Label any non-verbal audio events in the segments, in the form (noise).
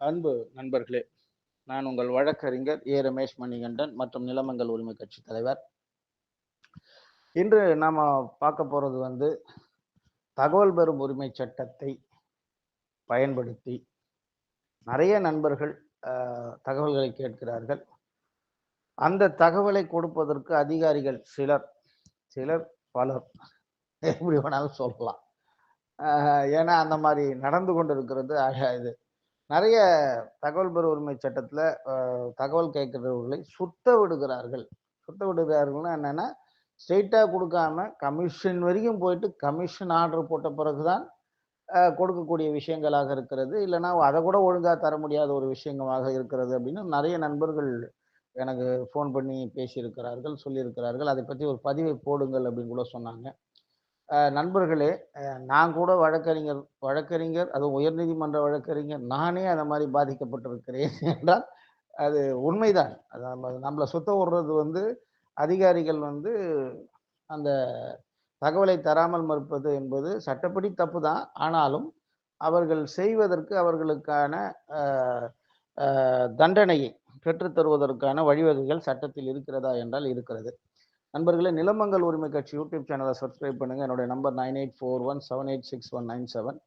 அன்பு நண்பர்களே நான் உங்கள் வழக்கறிஞர் ஏ. ரமேஷ் மணிகண்டன் மற்றும் நிலமங்கள் உரிமை கட்சி தலைவர். இன்று நாம் பார்க்க போகிறது வந்து தகவல் பெறும் உரிமை சட்டத்தை பயன்படுத்தி நிறைய நண்பர்கள் தகவல்களை கேட்கிறார்கள். அந்த தகவலை கொடுப்பதற்கு அதிகாரிகள் சிலர் சிலர் பலர் எப்படி வேணாலும் சொல்லலாம். ஏன்னா அந்த மாதிரி நடந்து கொண்டு இருக்கிறது இது. நிறைய தகவல் பெற உரிமை சட்டத்தில் தகவல் கேட்கிறவர்களை சுத்த விடுகிறார்கள். சுத்த விடுகிறார்கள்னா என்னென்னா ஸ்ட்ரெயிட்டாக கொடுக்காம கமிஷன் வரைக்கும் போயிட்டு கமிஷன் ஆர்டர் போட்ட பிறகுதான் தான் கொடுக்கக்கூடிய விஷயங்களாக இருக்கிறது. இல்லைன்னா அதை கூட ஒழுங்காக தர முடியாத ஒரு விஷயங்களாக இருக்கிறது அப்படின்னு நிறைய நண்பர்கள் எனக்கு ஃபோன் பண்ணி பேசியிருக்கிறார்கள் சொல்லியிருக்கிறார்கள். அதை பற்றி ஒரு பதிவை போடுங்கள் அப்படின்னு கூட சொன்னாங்க. நண்பர்களே நான் கூட வழக்கறிஞர் வழக்கறிஞர் அது உயர்நீதிமன்ற வழக்கறிஞர் நானே அந்த மாதிரி பாதிக்கப்பட்டிருக்கிறேன் (laughs) என்றால் அது உண்மைதான். அது நம்ம நம்மளை சுத்த விடுறது வந்து அதிகாரிகள் வந்து அந்த தகவலை தராமல் மறுப்பது என்பது சட்டப்படி தப்பு தான். ஆனாலும் அவர்கள் செய்வதற்கு அவர்களுக்கான தண்டனையை பெற்றுத்தருவதற்கான வழிவகைகள் சட்டத்தில் இருக்கிறதா என்றால் இருக்கிறது. நண்பர்களே நிலமங்கல் உரிமை கட்சி யூடியூப் சேனலை சப்ஸ்கிரைப் பண்ணுங்க. என்னுடைய number nine eight four one seven eight six one nine seven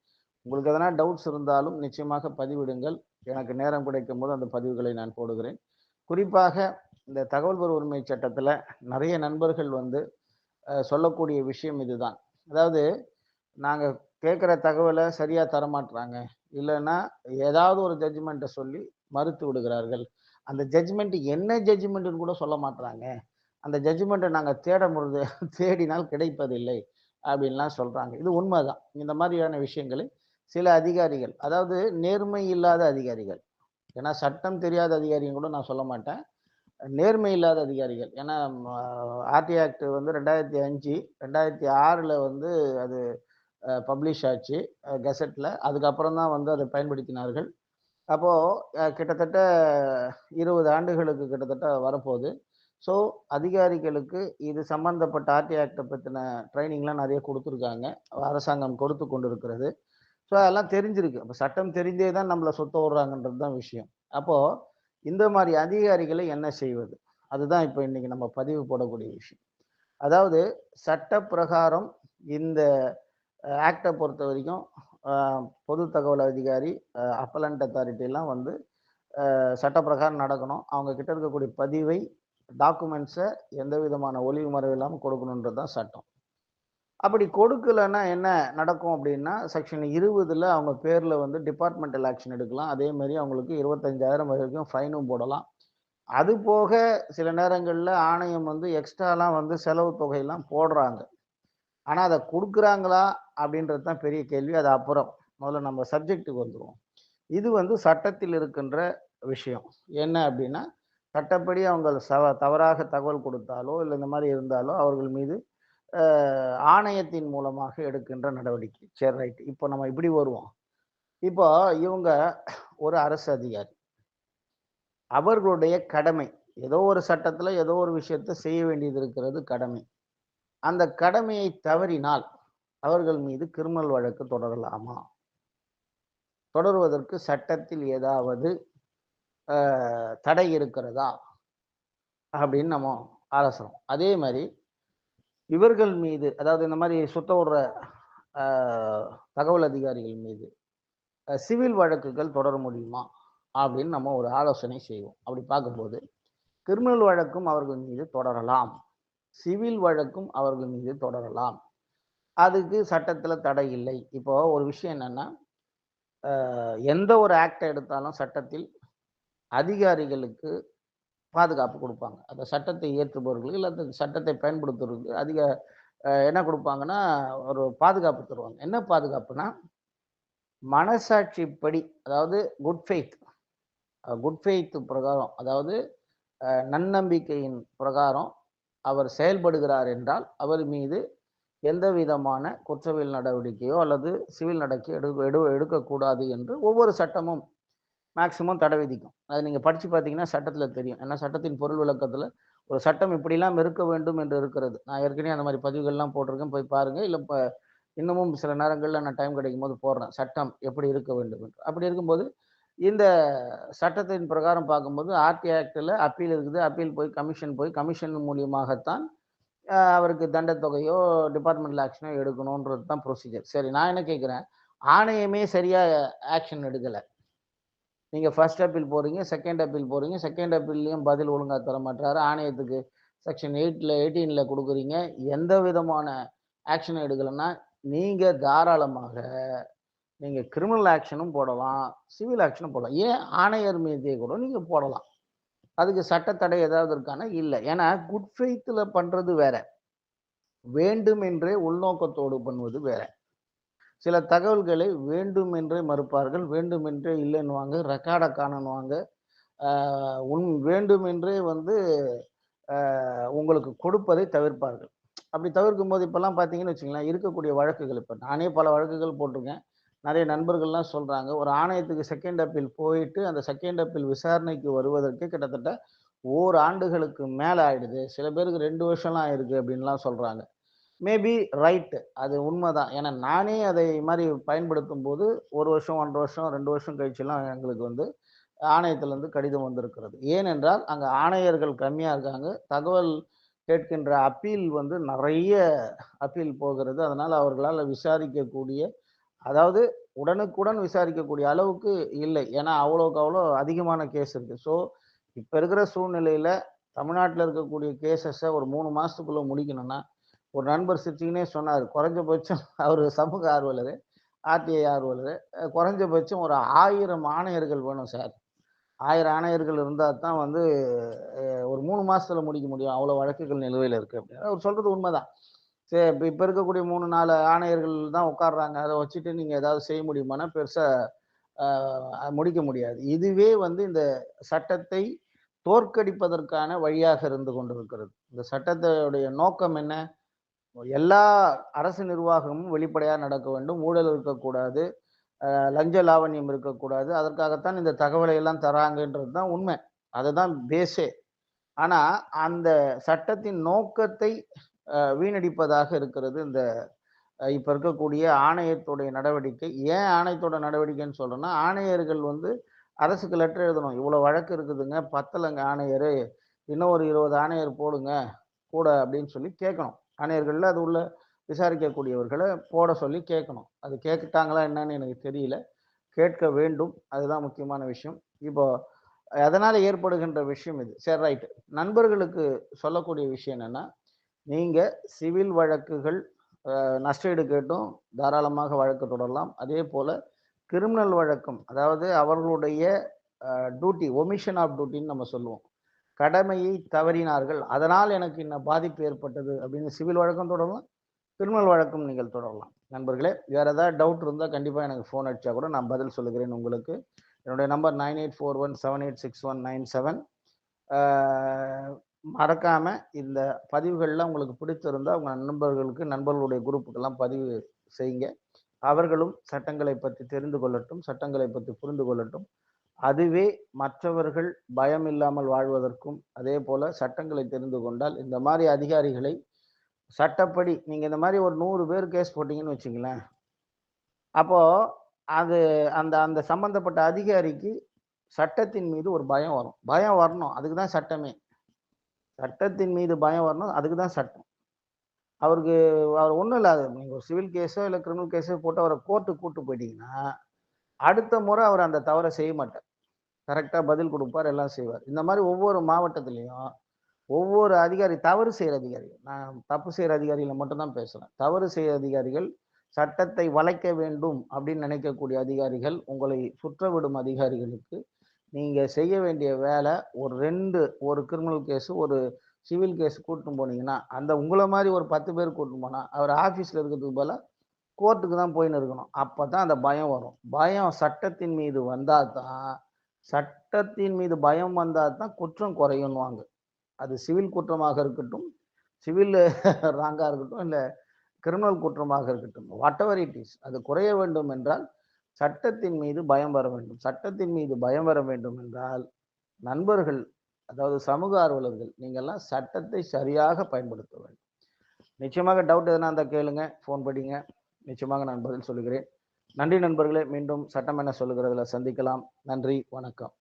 உங்களுக்கு எதனா டவுட்ஸ் இருந்தாலும் நிச்சயமாக பதிவிடுங்கள். எனக்கு நேரம் கிடைக்கும் போது அந்த பதிவுகளை நான் போடுகிறேன். குறிப்பாக இந்த தகவல் பெறும் உரிமை சட்டத்தில் நிறைய நண்பர்கள் வந்து சொல்லக்கூடிய விஷயம் இதுதான். அதாவது நாங்கள் கேட்குற தகவலை சரியாக தரமாட்டுறாங்க இல்லைன்னா ஏதாவது ஒரு ஜட்ஜ்மெண்ட்டை சொல்லி மறுத்து விடுகிறார்கள். அந்த ஜட்ஜ்மெண்ட் என்ன ஜட்ஜ்மெண்ட்டுன்னு கூட சொல்ல மாட்டுறாங்க அந்த ஜட்ஜ்மெண்ட்டை நாங்கள் தேட முடிது தேடினால் கிடைப்பதில்லை அப்படின்லாம் சொல்கிறாங்க இது உண்மைதான். இந்த மாதிரியான விஷயங்களை சில அதிகாரிகள் அதாவது நேர்மை இல்லாத அதிகாரிகள் ஏன்னா சட்டம் தெரியாத அதிகாரியும் கூட நான் சொல்ல மாட்டேன். நேர்மை இல்லாத அதிகாரிகள் ஏன்னா ஆர்டி ஆக்ட் வந்து ரெண்டாயிரத்தி அஞ்சு ரெண்டாயிரத்தி ஆறில் வந்து அது பப்ளிஷ் ஆச்சு கெசட்டில் அதுக்கப்புறம் தான் வந்து அதை பயன்படுத்தினார்கள். அப்போது கிட்டத்தட்ட இருபது ஆண்டுகளுக்கு கிட்டத்தட்ட வரப்போகுது. ஸோ அதிகாரிகளுக்கு இது சம்பந்தப்பட்ட ஆர்டி ஆக்டை பற்றின ட்ரைனிங்லாம் நிறைய கொடுத்துருக்காங்க. அரசாங்கம் கொடுத்து கொண்டு இருக்கிறது ஸோ அதெல்லாம் தெரிஞ்சிருக்கு. அப்போ சட்டம் தெரிந்தே தான் நம்மளை சொத்த விடுறாங்கன்றது தான் விஷயம். அப்போது இந்த மாதிரி அதிகாரிகளை என்ன செய்வது? அதுதான் இப்போ இன்றைக்கி நம்ம பதிவு போடக்கூடிய விஷயம். அதாவது சட்ட பிரகாரம் இந்த ஆக்டை பொறுத்த வரைக்கும் பொது தகவல் அதிகாரி அப்பலண்ட் அத்தாரிட்டிலாம் வந்து சட்டப்பிரகாரம் சட்ட பிரகாரம் நடக்கணும். அவங்க கிட்ட இருக்கக்கூடிய பதிவை டாக்குமெண்ட்ஸை எந்த விதமான ஒளிவு மறைவு இல்லாமல் கொடுக்கணுன்றது தான் சட்டம். அப்படி கொடுக்கலன்னா என்ன நடக்கும் அப்படின்னா செக்ஷன் இருபதில் அவங்க பேரில் வந்து டிபார்ட்மெண்டல் ஆக்ஷன் எடுக்கலாம். அதே மாதிரி அவங்களுக்கு இருபத்தஞ்சாயிரம் வரைக்கும் ஃபைனும் போடலாம். அது போக சில நேரங்களில் ஆணையம் வந்து எக்ஸ்ட்ராலாம் வந்து செலவு தொகையெல்லாம் போடுறாங்க. ஆனால் அதை கொடுக்குறாங்களா அப்படின்றது தான் பெரிய கேள்வி. அது அப்புறம் முதல்ல நம்ம சப்ஜெக்ட்டுக்கு வந்துடுவோம் இது வந்து சட்டத்தில் இருக்கின்ற விஷயம். என்ன அப்படின்னா சட்டப்படி அவங்க சவ தவறாக தகவல் கொடுத்தாலோ இல்லை இந்த மாதிரி இருந்தாலோ அவர்கள் மீது ஆணையத்தின் மூலமாக எடுக்கின்ற நடவடிக்கை. சரி ரைட் இப்போ நம்ம இப்படி வருவோம். இப்போ இவங்க ஒரு அரசு அதிகாரி. அவர்களுடைய கடமை ஏதோ ஒரு சட்டத்தில் ஏதோ ஒரு விஷயத்தை செய்ய வேண்டியது இருக்கிறது கடமை. அந்த கடமையை தவறினால் அவர்கள் மீது கிரிமினல் வழக்கு தொடரலாமா? தொடருவதற்கு சட்டத்தில் ஏதாவது தடை இருக்கிறதா? அப்படின்னு நம்ம ஆலோசனம். அதே மாதிரி இவர்கள் மீது அதாவது இந்த மாதிரி சுத்த விடுற தகவல் அதிகாரிகள் மீது சிவில் வழக்குகள் தொடர முடியுமா? அப்படின்னு நம்ம ஒரு ஆலோசனை செய்வோம். அப்படி பார்க்கும்போது கிரிமினல் வழக்கும் அவர்கள் மீது தொடரலாம். சிவில் வழக்கும் அவர்கள் மீது தொடரலாம். அதுக்கு சட்டத்தில் தடை இல்லை. இப்போ ஒரு விஷயம் என்னென்னா எந்த ஒரு ஆக்டை எடுத்தாலும் சட்டத்தில் அதிகாரிகளுக்கு பாதுகாப்பு கொடுப்பாங்க. அந்த சட்டத்தை இயற்றுபவர்களுக்கு இல்லை அந்த சட்டத்தை பயன்படுத்துறதுக்கு அதிக என்ன கொடுப்பாங்கன்னா ஒரு பாதுகாப்பு தருவாங்க. என்ன பாதுகாப்புனா மனசாட்சிப்படி அதாவது குட் ஃபெய்த் குட் ஃபெய்த் பிரகாரம் அதாவது நன்னம்பிக்கையின் பிரகாரம் அவர் செயல்படுகிறார் என்றால் அவர் மீது எந்த விதமான குற்றவியல் நடவடிக்கையோ அல்லது சிவில் நடக்கை எடு எடு எடுக்கக்கூடாது என்று ஒவ்வொரு சட்டமும் மேக்சிமம் தடை விதிக்கும். அது நீங்கள் படித்து பார்த்தீங்கன்னா சட்டத்தில் தெரியும். ஏன்னா சட்டத்தின் பொருள் விளக்கத்தில் ஒரு சட்டம் இப்படிலாம் இருக்க வேண்டும் என்று இருக்கிறது. நான் ஏற்கனவே அந்த மாதிரி பதிவுகள்லாம் போட்டிருக்கேன். போய் பாருங்கள் இல்லை இப்போ இன்னமும் சில நேரங்களில் நான் டைம் கிடைக்கும் போது போடுறேன். சட்டம் எப்படி இருக்க வேண்டும் என்று. அப்படி இருக்கும்போது இந்த சட்டத்தின் பிரகாரம் பார்க்கும்போது ஆர்டி ஆக்டில் அப்பீல் இருக்குது. அப்பீல் போய் கமிஷன் போய் கமிஷன் மூலியமாகத்தான் அவருக்கு தண்டத்தொகையோ டிபார்ட்மெண்டல் ஆக்ஷனோ எடுக்கணுன்றது தான் ப்ரொசீஜர் சரி நான் என்ன கேட்குறேன்? ஆணையமே சரியாக ஆக்ஷன் எடுக்கலை. நீங்கள் ஃபர்ஸ்ட் அப்பீல் போகிறீங்க செகண்ட் அப்பீல் போகிறீங்க செகண்ட் அப்பீல்லையும் பதில் ஒழுங்காக தர மாட்டாரு ஆணையத்துக்கு செக்ஷன் எயிட்டில் எயிட்டீனில் கொடுக்குறீங்க. எந்த விதமான ஆக்ஷன் எடுக்கலைன்னா நீங்கள் தாராளமாக நீங்கள் கிரிமினல் ஆக்ஷனும் போடலாம் சிவில் ஆக்ஷனும் போடலாம். ஏன்? ஆணையர் மீதே கூட நீங்கள் போடலாம். அதுக்கு சட்டத்தடை ஏதாவது இருக்கானா? இல்லை. ஏன்னா குட் ஃபெய்த்தில் பண்ணுறது வேற. வேண்டும் என்றே உள்நோக்கத்தோடு பண்ணுவது வேற. சில தகவல்களை வேண்டுமென்றே மறுப்பார்கள் வேண்டுமென்றே இல்லைன்னுவாங்க ரெக்கார்டை காணணுவாங்க உன் வேண்டுமென்றே வந்து உங்களுக்கு கொடுப்பதை தவிர்ப்பார்கள். அப்படி தவிர்க்கும் போது இப்போல்லாம் பார்த்தீங்கன்னு வச்சுங்களேன் இருக்கக்கூடிய வழக்குகள் இப்போ நானே பல வழக்குகள் போட்டிருக்கேன். நிறைய நண்பர்கள்லாம் சொல்கிறாங்க ஒரு ஆணையத்துக்கு செகண்ட் அப்பீல் போயிட்டு அந்த செகண்ட் அப்பீல் விசாரணைக்கு வருவதற்கு கிட்டத்தட்ட ஓர் ஆண்டுகளுக்கு மேலே ஆயிடுது சில பேருக்கு ரெண்டு வருஷம்லாம் ஆயிருக்கு அப்படின்லாம் சொல்கிறாங்க மேபி ரைட்டு அது உண்மைதான். ஏன்னா நானே அதை மாதிரி பயன்படுத்தும் போது ஒரு வருஷம் ஒன்றரை வருஷம் ரெண்டு வருஷம் கழிச்செல்லாம் எங்களுக்கு வந்து ஆணையத்திலேருந்து கடிதம் வந்திருக்கிறது. ஏனென்றால் அங்கே ஆணையர்கள் கம்மியாக இருக்காங்க. தகவல் கேட்கின்ற அப்பீல் வந்து நிறைய அப்பீல் போகிறது. அதனால் அவர்களால் விசாரிக்கக்கூடிய அதாவது உடனுக்குடன் விசாரிக்கக்கூடிய அளவுக்கு இல்லை. ஏன்னா அவ்வளோக்கு அவ்வளோ அதிகமான கேஸ் இருக்குது ஸோ இப்போ இருக்கிற சூழ்நிலையில் தமிழ்நாட்டில் இருக்கக்கூடிய கேசஸை ஒரு மூணு மாதத்துக்குள்ளே முடிக்கணும்னா ஒரு நண்பர் சிரிச்சிங்கன்னே சொன்னார் குறைஞ்சபட்சம் அவர் சமூக ஆர்வலர் ஆர்டிஐ ஆர்வலர் குறைஞ்சபட்சம் ஒரு ஆயிரம் ஆணையர்கள் வேணும் சார். ஆயிரம் ஆணையர்கள் இருந்தால் தான் வந்து ஒரு மூணு மாதத்தில் முடிக்க முடியும். அவ்வளோ வழக்குகள் நிலுவையில் இருக்குது அப்படின்னு. அவர் சொல்கிறது உண்மைதான். சரி இப்போ இப்போ இருக்கக்கூடிய மூணு நாலு ஆணையர்கள் தான் உட்கார்றாங்க. அதை வச்சுட்டு நீங்கள் ஏதாவது செய்ய முடியுமானா பெருசாக முடிக்க முடியாது. இதுவே வந்து இந்த சட்டத்தை தோற்கடிப்பதற்கான வழியாக இருந்து கொண்டிருக்கிறது. இந்த சட்டத்தோடைய நோக்கம் என்ன? எல்லா அரசு நிர்வாகமும் வெளிப்படையாக நடக்க வேண்டும். ஊழல் இருக்கக்கூடாது. லஞ்ச லாவண்யம் இருக்கக்கூடாது. அதற்காகத்தான் இந்த தகவலை எல்லாம் தராங்கன்றது தான் உண்மை. அதுதான் பேஸே ஆனால் அந்த சட்டத்தின் நோக்கத்தை வீணடிப்பதாக இருக்கிறது இந்த இப்போ இருக்கக்கூடிய ஆணையத்துடைய நடவடிக்கை. ஏன் ஆணையத்தோட நடவடிக்கைன்னு சொல்கிறேன்னா ஆணையர்கள் வந்து அரசுக்கு லெட்டர் எழுதணும். இவ்வளோ வழக்கு இருக்குதுங்க. பத்தலைங்க ஆணையர். இன்னும் ஒரு இருபது ஆணையர் போடுங்க. கூட அப்படின்னு சொல்லி கேட்கணும். ஆணையர்களில் அது உள்ள விசாரிக்கக்கூடியவர்களை போட சொல்லி கேட்கணும். அது கேட்டுட்டாங்களா என்னன்னு எனக்கு தெரியல. கேட்க வேண்டும். அதுதான் முக்கியமான விஷயம். இப்போ அதனால் ஏற்படுகின்ற விஷயம் இது. சரி ரைட் நண்பர்களுக்கு சொல்லக்கூடிய விஷயம் என்னென்னா நீங்கள் சிவில் வழக்குகள் நஷ்டஈடு கேட்டும் தாராளமாக வழக்கு தொடரலாம். அதே போல் கிரிமினல் வழக்கம் அதாவது அவர்களுடைய டியூட்டி ஒமிஷன் ஆஃப் டியூட்டின்னு நம்ம சொல்லுவோம். கடமையை தவறினார்கள். அதனால் எனக்கு இன்ன பாதிப்பு ஏற்பட்டது அப்படின்னு சிவில் வழக்கம் தொடரலாம் கிரிமினல் வழக்கம் நீங்கள் தொடரலாம். நண்பர்களே வேறு ஏதாவது டவுட் இருந்தால் கண்டிப்பாக எனக்கு ஃபோன் அடித்தா கூட நான் பதில் சொல்லுகிறேன் உங்களுக்கு. என்னுடைய number nine eight four one seven eight six one nine seven மறக்காமல் இந்த பதிவுகள்லாம் உங்களுக்கு பிடித்திருந்தா உங்கள் நண்பர்களுக்கு நண்பர்களுடைய குரூப்புக்கெல்லாம் பதிவு செய்யுங்க. அவர்களும் சட்டங்களை பற்றி தெரிந்து கொள்ளட்டும் சட்டங்களை பற்றி புரிந்து கொள்ளட்டும். அதுவே மற்றவர்கள் பயம் இல்லாமல் வாழ்வதற்கும் அதே போல சட்டங்களை தெரிந்து கொண்டால் இந்த மாதிரி அதிகாரிகளை சட்டப்படி நீங்க இந்த மாதிரி ஒரு நூறு பேர் கேஸ் போட்டீங்கன்னு வச்சுங்களேன் அப்போ அது அந்த அந்த சம்பந்தப்பட்ட அதிகாரிக்கு சட்டத்தின் மீது ஒரு பயம் வரும். பயம் வரணும். அதுக்கு தான் சட்டமே. சட்டத்தின் மீது பயம் வரணும். அதுக்கு தான் சட்டம். அவருக்கு அவர் ஒன்றும் இல்லாத நீங்கள் ஒரு சிவில் கேஸோ இல்லை கிரிமினல் கேஸோ போட்டு அவரை கோர்ட்டு கூட்டு போயிட்டீங்கன்னா அடுத்த முறை அவர் அந்த தவறை செய்ய மாட்டார். கரெக்டாக பதில் கொடுப்பார் எல்லாம் செய்வார். இந்த மாதிரி ஒவ்வொரு மாவட்டத்துலேயும் ஒவ்வொரு அதிகாரி தவறு செய்கிற அதிகாரிகள் நான் தப்பு செய்கிற அதிகாரிகளை மட்டும்தான் பேசுகிறேன் தவறு செய்கிற அதிகாரிகள் சட்டத்தை வளைக்க வேண்டும் அப்படின்னு நினைக்கக்கூடிய அதிகாரிகள் உங்களை சுற்றவிடும் அதிகாரிகளுக்கு நீங்கள் செய்ய வேண்டிய வேலை ஒரு ரெண்டு ஒரு கிரிமினல் கேஸு ஒரு சிவில் கேஸ் கூட்டின்னு போனீங்கன்னா அந்த உங்களை மாதிரி ஒரு பத்து பேர் கூட்டின்னு போனால் அவர் ஆஃபீஸில் இருக்கிறதுக்கு போல கோர்ட்டுக்கு தான் போயின்னு இருக்கணும். அப்போ தான் அந்த பயம் வரும். பயம் சட்டத்தின் மீது வந்தால் தான் சட்டத்தின் மீது பயம் வந்தால் தான் குற்றம் குறையும்வாங்க அது சிவில் குற்றமாக இருக்கட்டும் சிவில் ராங்காக இருக்கட்டும் இல்லை கிரிமினல் குற்றமாக இருக்கட்டும். வாட் எவர் இட் இஸ் அது குறைய வேண்டும் என்றால் சட்டத்தின் மீது பயம் வர வேண்டும். சட்டத்தின் மீது பயம் வர வேண்டும் என்றால் நண்பர்கள் அதாவது சமூக ஆர்வலர்கள் நீங்கள்லாம் சட்டத்தை சரியாக பயன்படுத்த வேண்டும். நிச்சயமாக டவுட் எதனா இருந்தால் கேளுங்க ஃபோன் படிங்க. நிச்சயமாக நான் பதில் சொல்லுகிறேன். நன்றி நண்பர்களே மீண்டும் சட்டம் என்ன சொல்லுகிறதுல சந்திக்கலாம். நன்றி வணக்கம்.